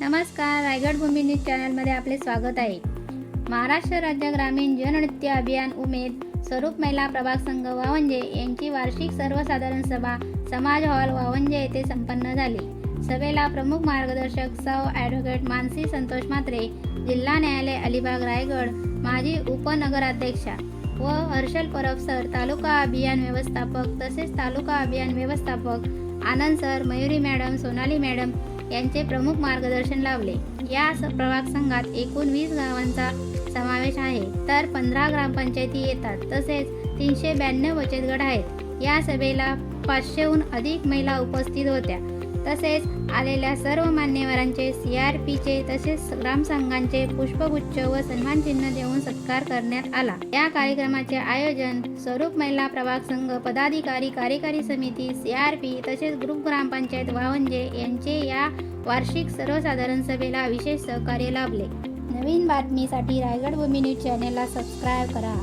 नमस्कार रायगड भूमी न्यूज चॅनलमध्ये आपले स्वागत आहे. महाराष्ट्र राज्य ग्रामीण जननृत्य अभियान उमेद स्वरूप महिला प्रभाग संघ वावंजे यांची वार्षिक सर्वसाधारण सभा समाज हॉल वावंजे येथे संपन्न झाली. सभेला प्रमुख मार्गदर्शक सौ ॲडव्होकेट मानसी संतोष म्हात्रे जिल्हा न्यायालय अलिबाग रायगड माजी उपनगराध्यक्षा व हर्षल परब सर तालुका अभियान व्यवस्थापक तसेच तालुका अभियान व्यवस्थापक Anand sir Mayuri madam Sonali madam यांचे प्रमुख मार्गदर्शन लाभले या स- प्रभाग संघात एकूण वीस गावांचा समावेश आहे. तर पंधरा ग्रामपंचायती येतात. तसेच तीनशे ब्याण्णव बचत गट आहेत. या सभेला पाचशेहून अधिक महिला उपस्थित होत्या. तसेच आलेल्या सर्व मान्यवरांचे सी आर पीचे तसेच ग्रामसंघांचे पुष्पगुच्छ व सन्मानचिन्ह देऊन सत्कार करण्यात आला. या कार्यक्रमाचे आयोजन स्वरूप महिला प्रभाग संघ पदाधिकारी कार्यकारी समिती सी आर पी तसेच ग्रुप ग्रामपंचायत वावंजे यांचे या वार्षिक सर्वसाधारण सभेला विशेष सहकार्य लाभले. नवीन बातमीसाठी रायगड भूमी न्यूज चॅनेलला सबस्क्राईब करा.